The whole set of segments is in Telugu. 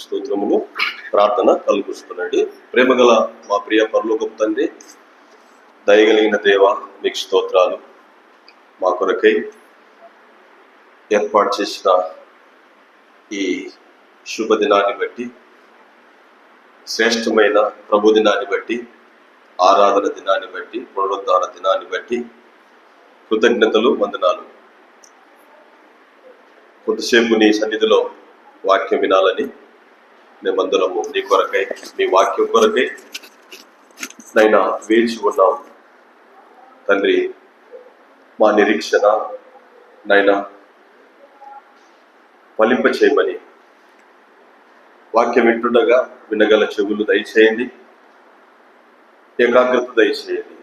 స్తోత్రములు ప్రార్థన కలుగుస్తున్నాడు ప్రేమగల మా ప్రియ పరలోకపు తండ్రి దయగలిగిన దేవ మీకు స్తోత్రాలు. మా కొరకై ఏర్పాటు చేసిన ఈ శుభదినాన్ని బట్టి శ్రేష్టమైన ప్రభు దినాన్ని బట్టి ఆరాధన దినాన్ని బట్టి పునరుద్ధార దినాన్ని బట్టి కృతజ్ఞతలు వందనాలు. కొంతసేపు నీ సన్నిధిలో వాక్యం వినాలని నిబంధనము నీ కొరకై నీ వాక్యం కొరకై నైనా వేచి ఉన్నాం తండ్రి మా నిరీక్షణ నైనా ఫలింప చేయమని వాక్యం వింటుండగా వినగల చెవులు దయచేయండి. ఏకాగ్రత దయచేయండి.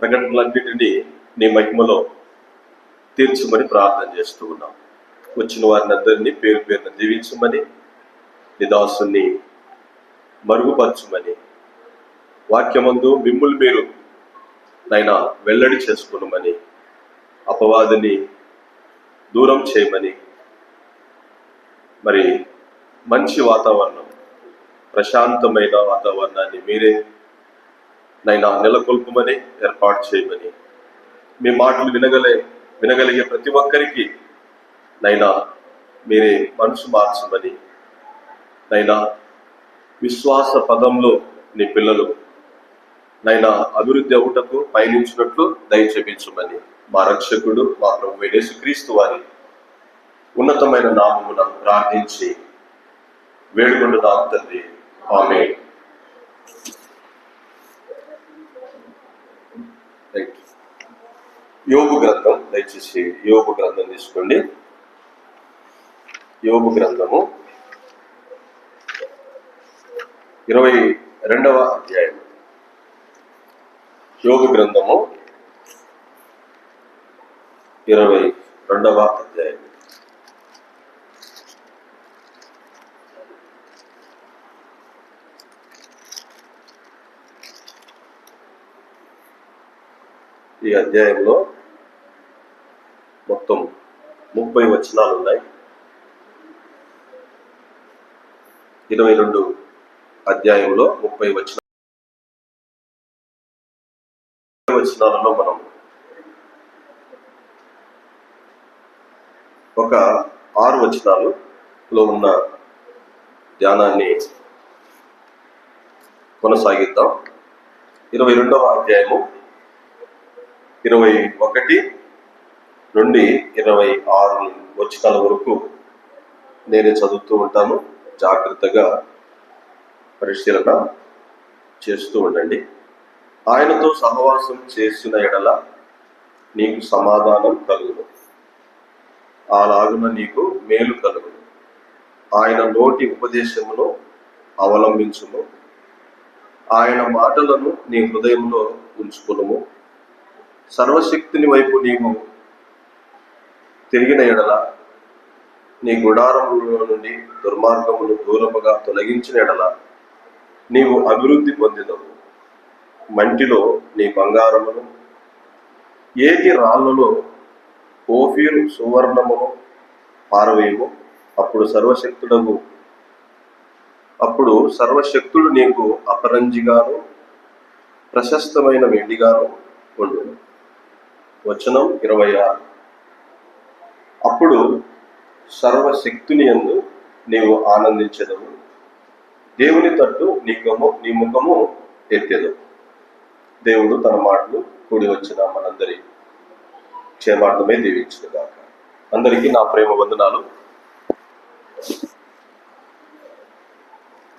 ప్రకటనలన్నిటినీ నీ మహిమలో తీర్చమని ప్రార్థన చేస్తూ ఉన్నాం. వచ్చిన వారిని అందరినీ పేరు పేరున దీవించమని నిదాసుని మరుగుపరచుమని. వాక్యమందు మిమ్ములు మీరు నైనా వెల్లడి చేసుకునమని అపవాదిని దూరం చేయమని. మరి మంచి వాతావరణం ప్రశాంతమైన వాతావరణాన్ని మీరే నైనా నెలకొల్పమని ఏర్పాటు చేయమని. మీ మాటలు వినగలే వినగలిగే ప్రతి ఒక్కరికి నైనా మీరే మనసు మార్చమని. నైనా విశ్వాస పదంలో నీ పిల్లలు నైనా అభివృద్ధి అవుటకు పయనించినట్లు దయచేపించమని మా రక్షకుడు మా ప్రభు యేసుక్రీస్తు వారి ఉన్నతమైన నామమున ప్రార్థించి వేడుకొంటున్నాం తండ్రి. ఆమె యోగు గ్రంథం దయచేసి యోగు గ్రంథం తీసుకోండి. యోగు గ్రంథము ఇరవై రెండవ అధ్యాయం. యోగ గ్రంథము ఇరవై రెండవ అధ్యాయం. ఈ అధ్యాయంలో మొత్తం ముప్పై వచనాలు ఉన్నాయి ఇరవై రెండు అధ్యాయంలో ముప్పై వచ్చిన వచనాలలో మనం ఒక ఆరు వచనాలులో ఉన్న ధ్యానాన్ని కొనసాగిద్దాం. ఇరవై రెండవ అధ్యాయము ఇరవై ఒకటి నుండి ఇరవై ఆరు వచనాల వరకు నేనే చదువుతూ ఉంటాను. జాగ్రత్తగా పరిశీలన చేస్తూ ఉండండి. ఆయనతో సహవాసం చేసిన ఎడల నీకు సమాధానం కలుగును. అలాగున నీకు మేలు కలుగును. ఆయన నోటి ఉపదేశమును అవలంబించుము. ఆయన మాటలను నీ హృదయంలో ఉంచుకునుము. సర్వశక్తిని వైపు నీవు తిరిగిన ఎడల నీ గుడారముల నుండి దుర్మార్గమును దూరముగా తొలగించిన ఎడల నీవు అభివృద్ధి పొందిదవు మంటిలో నీ బంగారమును ఏటి రాళ్ళలో ఓఫీరు సువర్ణమును పారవేయము అప్పుడు సర్వశక్తుడవు అప్పుడు సర్వశక్తుడు నీకు అపరంజిగాను ప్రశస్తమైన వెండిగాను ఉండు. వచనం ఇరవై ఆరు. అప్పుడు సర్వశక్తుని ఎందు నీవు ఆనందించదవు. దేవుని తట్టు నీ గము నీ ముఖము ఎత్తేదు. దేవుడు తన మాటలు కూడి వచ్చిన మనందరి క్షేమార్థమే దీవించుగాక అందరికీ నా ప్రేమ వందనాలు.